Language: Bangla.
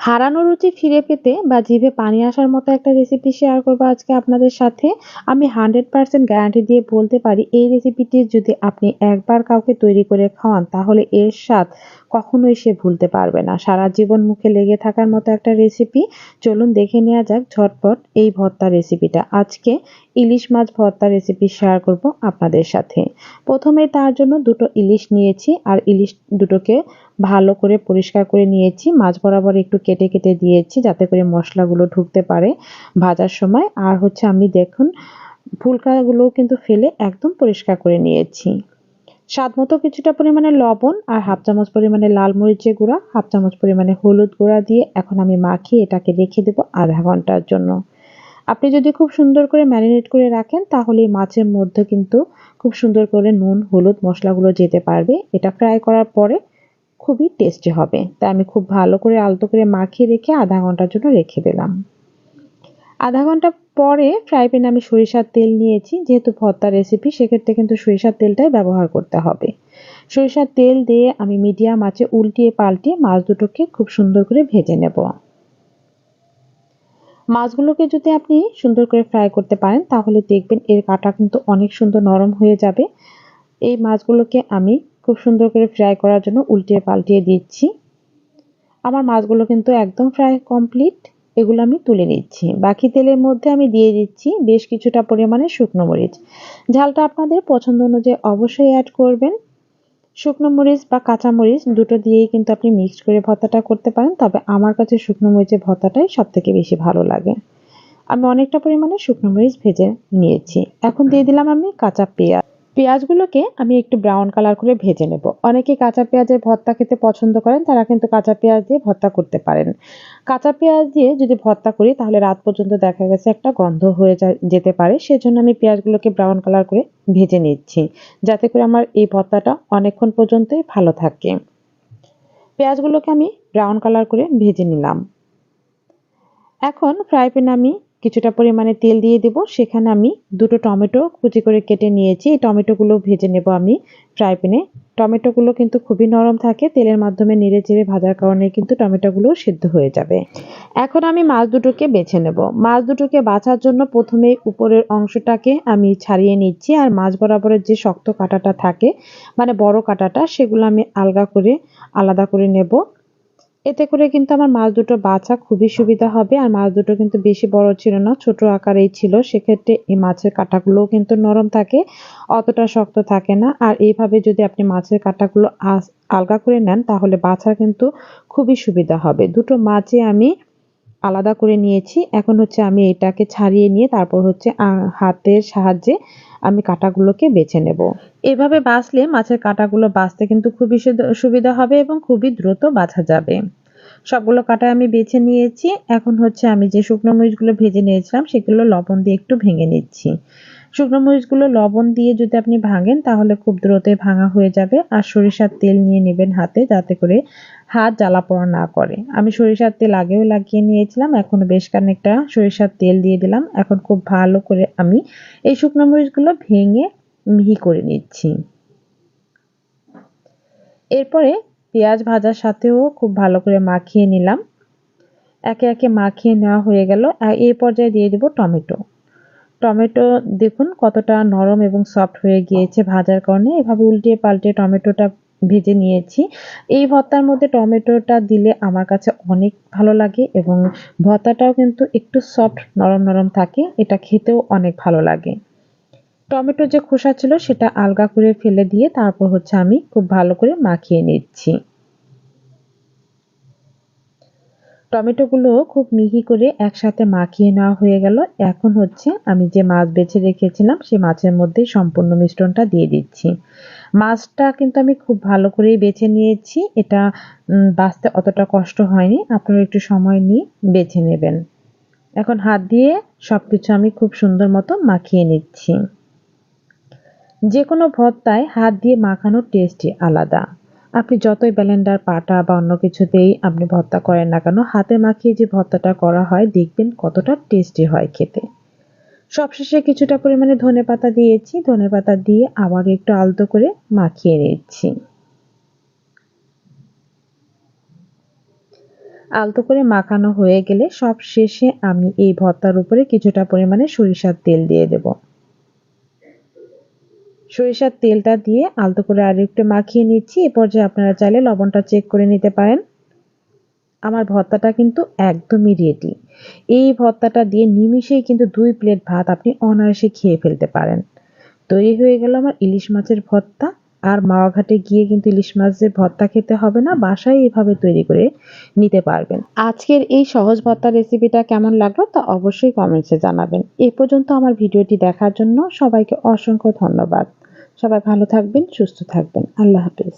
হারানো রুচি ফিরে পেতে বা জিভে পানি আসার মতো একটা রেসিপি শেয়ার করব আজকে আপনাদের সাথে। আমি হান্ড্রেড পার্সেন্ট গ্যারান্টি দিয়ে বলতে পারি, এই রেসিপিটি যদি আপনি একবার কাউকে তৈরি করে খাওয়ান, তাহলে এর স্বাদ কখনোই সে ভুলতে পারবে না। সারা জীবন মুখে লেগে থাকার মতো একটা রেসিপি চলুন দেখে নেওয়া যাক ঝটপট এই ভর্তা রেসিপিটা আজকে ইলিশ মাছ ভর্তা রেসিপি শেয়ার করব আপনাদের সাথে। প্রথমে তার জন্য দুটো ইলিশ নিয়েছি, আর ইলিশ দুটোকে ভালো করে পরিষ্কার করে নিয়েছি। মাছ বরাবর একটু কেটে কেটে দিয়েছি যাতে করে মশলাগুলো ঢুকতে পারে ভাজার সময়। আর হচ্ছে আমি দেখুন ফুলকাগুলো কিন্তু ফেলে একদম পরিষ্কার করে নিয়েছি। স্বাদ মতো কিছুটা পরিমাণে লবণ আর হাফ চামচ পরিমাণে লাল মরিচের গুঁড়া, হাফ চামচ পরিমাণে হলুদ গুঁড়া দিয়ে এখন আমি মাখিয়ে এটাকে রেখে দেবো আধা ঘণ্টার জন্য। আপনি যদি খুব সুন্দর করে ম্যারিনেট করে রাখেন, তাহলে মাছের মধ্যে কিন্তু খুব সুন্দর করে নুন, হলুদ মশলাগুলো যেতে পারবে। এটা ফ্রাই করার পরে খুবই টেস্টি হবে। তাই আমি খুব ভালো করে আলতো করে মাখিয়ে রেখে আধা ঘণ্টার জন্য রেখে দিলাম। আধা ঘণ্টা পরে ফ্রাই প্যানে আমি সরিষার তেল নিয়েছি। যেহেতু ভর্তা রেসিপি সেক্ষেত্রে কিন্তু সরিষার তেলটাই ব্যবহার করতে হবে। সরিষার তেল দিয়ে আমি মিডিয়াম আঁচে উল্টিয়ে পাল্টিয়ে মাছ দুটোকে খুব সুন্দর করে ভেজে নেব। মাছগুলোকে যদি আপনি সুন্দর করে ফ্রাই করতে পারেন, তাহলে দেখবেন এর কাটা কিন্তু অনেক সুন্দর নরম হয়ে যাবে। এই মাছগুলোকে আমি খুব সুন্দর করে ফ্রাই করার জন্য উল্টিয়ে পাল্টিয়ে দিচ্ছি। আমার মাছগুলো কিন্তু একদম ফ্রাই কমপ্লিট এগুলো আমি তুলে নিচ্ছি। বাকি তেলের মধ্যে আমি দিয়ে দিচ্ছি বেশ কিছুটা পরিমাণে শুকনো মরিচ। ঝালটা আপনাদের পছন্দ অনুযায়ী অবশ্যই অ্যাড করবেন। শুকনো মরিচ বা কাঁচা মরিচ দুটো দিয়েই কিন্তু আপনি মিক্স করে ভর্তাটা করতে পারেন, তবে আমার কাছে শুকনো মরিচের ভর্তাটাই সব থেকে বেশি ভালো লাগে। আমি অনেকটা পরিমাণে শুকনো মরিচ ভেজে নিয়েছি। এখন দিয়ে দিলাম আমি কাঁচা পেঁয়াজ। পেঁয়াজগুলোকে আমি একটু ব্রাউন কালার করে ভেজে নেব। অনেকে কাঁচা পেঁয়াজের ভর্তা খেতে পছন্দ করেন, তারা কিন্তু কাঁচা পেঁয়াজ দিয়ে ভর্তা করতে পারেন। কাঁচা পেঁয়াজ দিয়ে যদি ভর্তা করি, তাহলে রাত পর্যন্ত দেখা গেছে একটা গন্ধ হয়ে যেতে পারে। সেজন্য আমি পেঁয়াজগুলোকে ব্রাউন কালার করে ভেজে নিচ্ছি, যাতে করে আমার এই ভর্তাটা অনেকক্ষণ পর্যন্তই ভালো থাকে। পেঁয়াজগুলোকে আমি ব্রাউন কালার করে ভেজে নিলাম। এখন ফ্রাই প্যানে আমি কিছুটা পরিমাণে তেল দিয়ে দেব। সেখানে আমি দুটো টমেটো কুচি করে কেটে নিয়েছি। এই টমেটোগুলো ভেজে নেব আমি ফ্রাই প্যানে। টমেটোগুলো কিন্তু খুবই নরম থাকে। তেলের মাধ্যমে নেড়ে চেড়ে ভাজার কারণে কিন্তু টমেটোগুলো সিদ্ধ হয়ে যাবে। এখন আমি মাছ দুটোকে বেছে নেব। মাছ দুটোকে বাছার জন্য প্রথমে উপরের অংশটাকে আমি ছাড়িয়ে নিচ্ছি। আর মাছ বরাবরের যে শক্ত কাটাটা থাকে মানে বড় কাটাটা, সেগুলো আমি আলগা করে, আলাদা করে নেব। এতে করে কিন্তু আমার মাছ দুটো বাছা খুবই সুবিধা হবে। আর মাছ দুটো কিন্তু বেশি বড় ছিল না, ছোট আকারেই ছিল। সেক্ষেত্রে এই মাছের কাঁটাগুলোও কিন্তু নরম থাকে, অতটা শক্ত থাকে না। আর এইভাবে যদি আপনি মাছের কাঁটাগুলো আলগা করে নেন, তাহলে বাছা কিন্তু খুবই সুবিধা হবে। দুটো মাছে আমি আলাদা করে নিয়েছি। এখন হচ্ছে আমি এটাকে ছাড়িয়ে নিয়ে তারপর হচ্ছে হাতের সাহায্যে আমি কাঁটাগুলোকে বেছে নেব। এভাবে বাছলে মাছের কাঁটাগুলো বাছতে কিন্তু খুবই সুবিধা হবে এবং খুবই দ্রুত বাছা যাবে। সবগুলো কাটা আমি বেছে নিয়েছি। এখন হচ্ছে আমি যে শুকনো মরিচগুলো ভেজে নিয়েছিলাম, সেগুলো লবণ দিয়ে একটু ভেঙে নিচ্ছি। শুকনো মরিচগুলো লবণ দিয়ে যদি আপনি ভাঙেন, তাহলে খুব দ্রুতই ভাঙা হয়ে যাবে। আর সরিষার তেল নিয়ে নেবেন হাতে, যাতে করে হাত জ্বালা পোড়া না করে। আমি সরিষার তেল আগেও লাগিয়ে নিয়েছিলাম, এখন বেশ খানিকটা সরিষার তেল দিয়ে দিলাম। এখন খুব ভালো করে আমি এই শুকনো মরিচগুলো ভেঙে মিহি করে নিচ্ছি। এরপরে পেঁয়াজ ভাজার সাথেও খুব ভালো করে মাখিয়ে নিলাম। একে একে মাখিয়ে নেওয়া হয়ে গেল। আর এই পর্যায়ে দিয়ে দেব টমেটো। টমেটো দেখুন কতটা নরম এবং সফট হয়ে গিয়েছে ভাজার কারণে। এভাবে উল্টিয়ে পাল্টে টমেটোটা ভেজে নিয়েছি। এই ভর্তার মধ্যে টমেটোটা দিলে আমার কাছে অনেক ভালো লাগে এবং ভর্তাটাও কিন্তু একটু সফট নরম নরম থাকে। এটা খেতেও অনেক ভালো লাগে। টমেটো যে খোসা ছিল সেটা আলগা করে ফেলে দিয়ে তারপর হচ্ছে আমি খুব ভালো করে মাখিয়ে নিচ্ছি। টমেটোগুলো খুব মিহি করে একসাথে মাখিয়ে নেওয়া হয়ে গেল। এখন হচ্ছে আমি যে মাছ বেছে রেখেছিলাম সেই মাছের মধ্যে সম্পূর্ণ মিশ্রণটা দিয়ে দিচ্ছি। মাছটা কিন্তু আমি খুব ভালো করেই বেছে নিয়েছি। এটা বাঁচতে অতটা কষ্ট হয়নি। আপনারা একটু সময় নিয়ে বেছে নেবেন। এখন হাত দিয়ে সব কিছু আমি খুব সুন্দর মতো মাখিয়ে নিচ্ছি। যে কোনো ভর্তায় হাত দিয়ে মাখানোর টেস্টই আলাদা। আপনি যতই ব্যালেন্ডার, পাটা বা অন্য কিছুতেই আপনি ভর্তা করেন না কেন, হাতে মাখিয়ে যে ভর্তাটা করা হয়, দেখবেন কতটা টেস্টি হয় খেতে। সবশেষে কিছুটা পরিমাণে ধনে পাতা দিয়েছি। ধনে পাতা দিয়ে আবার একটু আলতো করে মাখিয়ে নিচ্ছি। আলতো করে মাখানো হয়ে গেলে সব শেষে আমি এই ভর্তার উপরে কিছুটা পরিমাণে সরিষার তেল দিয়ে দেব। সরিষার তেলটা দিয়ে আলতো করে আর একটু মাখিয়ে নিচ্ছি। এ পর্যায়ে আপনারা চাইলে লবণটা চেক করে নিতে পারেন। আমার ভর্তাটা কিন্তু একদমই রেডি এই ভর্তাটা দিয়ে নিমিশেই কিন্তু দুই প্লেট ভাত আপনি অনায়াসে খেয়ে ফেলতে পারেন। তৈরি হয়ে গেল আমার ইলিশ মাছের ভর্তা। আর মাওয়া ঘাটে গিয়ে কিন্তু ইলিশ মাছ যে ভর্তা খেতে হবে না, বাসায় এভাবে তৈরি করে নিতে পারবেন। আজকের এই সহজ ভর্তা রেসিপিটা কেমন লাগল তা অবশ্যই কমেন্টসে জানাবেন। এ পর্যন্ত আমার ভিডিওটি দেখার জন্য সবাইকে অসংখ্য ধন্যবাদ। সবাই ভালো থাকবেন, সুস্থ থাকবেন। আল্লাহ হাফিজ।